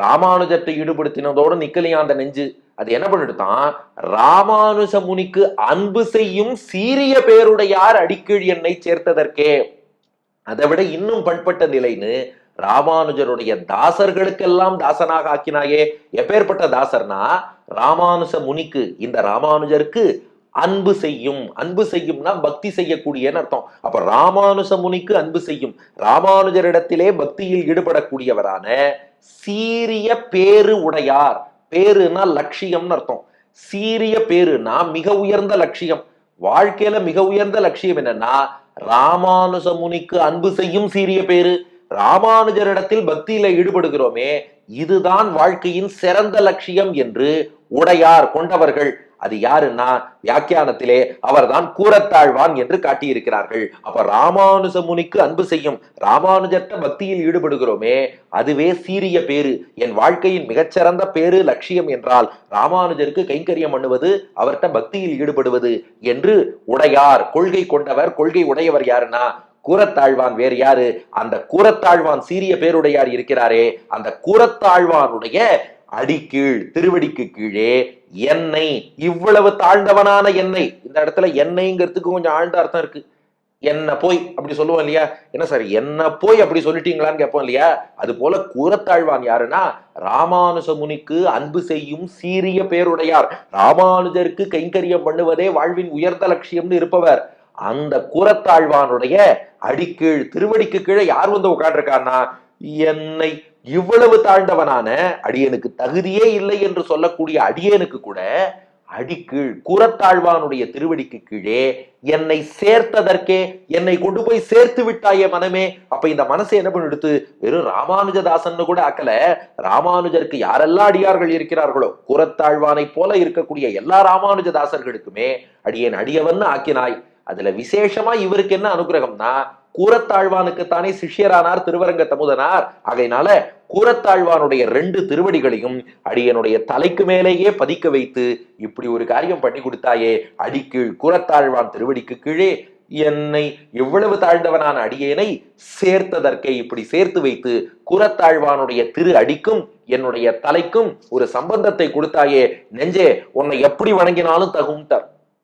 ராமானுஜத்தை ஈடுபடுத்தினதோட நிக்கலையா அந்த நெஞ்சு. அது என்ன பண்ணிடுதான் ராமானுஜ முனிக்கு அன்பு செய்யும் சீரிய பேருடையார் அடிக்கீழ் என்னை சேர்த்ததற்கே. அதை விட இன்னும் பண்பட்ட நிலைன்னு ராமானுஜருடைய தாசர்களுக்கெல்லாம் தாசனாக ஆக்கினாயே. எப்பேற்பட்ட தாசர்னா ராமானுஜ முனிக்கு இந்த ராமானுஜருக்கு அன்பு செய்யும். அன்பு செய்யும்னா பக்தி செய்யக்கூடியன்னு அர்த்தம். அப்ப ராமானுஜ முனிக்கு அன்பு செய்யும். ராமானுஜரிடத்திலே பக்தியில் ஈடுபடக்கூடியவரான சீரிய பேரு உடையார். பேருனா லட்சியம்னு அர்த்தம். சீரிய பேருனா மிக உயர்ந்த லட்சியம். வாழ்க்கையில மிக உயர்ந்த லட்சியம் என்னன்னா ராமானுஜ முனிக்கு அன்பு செய்யும் சீரிய பேரு ராமானுஜரிடத்தில் பக்தியில ஈடுபடுகிறோமே இதுதான் வாழ்க்கையின் சிறந்த லட்சியம் என்று உடையார் கொண்டவர்கள். அது யாருன்னா வியாக்கியானத்திலே அவர்தான் கூறத்தாழ்வான் என்று காட்டியிருக்கிறார்கள். அப்ப ராமானுஜ முனிக்கு அன்பு செய்யும் ராமானுஜத்த பக்தியில் ஈடுபடுகிறோமே அதுவே சீரிய பேரு என் வாழ்க்கையின் மிகச்சிறந்த பேரு லட்சியம் என்றால் ராமானுஜருக்கு கைங்கரியம் பண்ணுவது அவர்கிட்ட பக்தியில் ஈடுபடுவது என்று உடையார் கொள்கை கொண்டவர் கொள்கை உடையவர் யாருன்னா கூறத்தாழ்வான் வேறு யாரு? அந்த கூறத்தாழ்வான் சீரிய பேருடையார் இருக்கிறாரே அந்த கூறத்தாழ்வானுடைய அடிக்கீழ் திருவடிக்கு கீழே என்னை இவ்வளவு தாழ்ந்தவனான என்னை. இந்த இடத்துல என்னைங்கிறதுக்கு கொஞ்சம் ஆழ்ந்த அர்த்தம் இருக்கு. என்ன போய் அப்படி சொல்லுவோம் இல்லையா? என்ன சார் என்ன போய் அப்படி சொல்லிட்டீங்களான்னு கேட்போம் இல்லையா? அது போல கூறத்தாழ்வான் யாருன்னா ராமானுஜ முனிக்கு அன்பு செய்யும் சீரிய பேருடையார். ராமானுஜருக்கு கைங்கரியம் பண்ணுவதே வாழ்வின் உயர்ந்த லட்சியம்னு இருப்பவர். அந்த கூறத்தாழ்வானுடைய அடிக்கீழ் திருவடிக்கு கீழே யார் வந்து உட்கார்ந்துருக்காருன்னா என்னை இவ்வளவு தாழ்ந்தவனான அடியனுக்கு தகுதியே இல்லை என்று சொல்லக்கூடிய அடியனுக்கு கூட அடிக்கீழ் கூறத்தாழ்வானுடைய திருவடிக்கு கீழே என்னை சேர்த்ததற்கே என்னை கொண்டு போய் சேர்த்து விட்டாயே மனமே. அப்ப இந்த மனசை என்ன பண்ணிடுத்து வெறும் ராமானுஜதாசன் கூட ஆக்கல. ராமானுஜருக்கு யாரெல்லாம் அடியார்கள் இருக்கிறார்களோ கூறத்தாழ்வானை போல இருக்கக்கூடிய எல்லா ராமானுஜதாசர்களுக்குமே அடியேன் அடியவன் ஆக்கினாய். அதுல விசேஷமா இவருக்கு என்ன அனுகிரகம்னா கூரத்தாழ்வானுக்குத்தானே சிஷ்யரானார் திருவரங்க தமுதனார் ஆகையினால கூரத்தாழ்வானுடைய ரெண்டு திருவடிகளையும் அடியனுடைய தலைக்கு மேலேயே பதிக்க வைத்து இப்படி ஒரு காரியம் பண்ணி கொடுத்தாயே அடிக்கீழ் கூரத்தாழ்வான் திருவடிக்கு கீழே என்னை எவ்வளவு தாழ்ந்தவனான அடியேனை சேர்த்ததற்கே இப்படி சேர்த்து வைத்து கூரத்தாழ்வானுடைய திரு அடிக்கும் என்னுடைய தலைக்கும் ஒரு சம்பந்தத்தை கொடுத்தாயே நெஞ்சே உன்னை எப்படி வணங்கினாலும் தகும்ட்டார்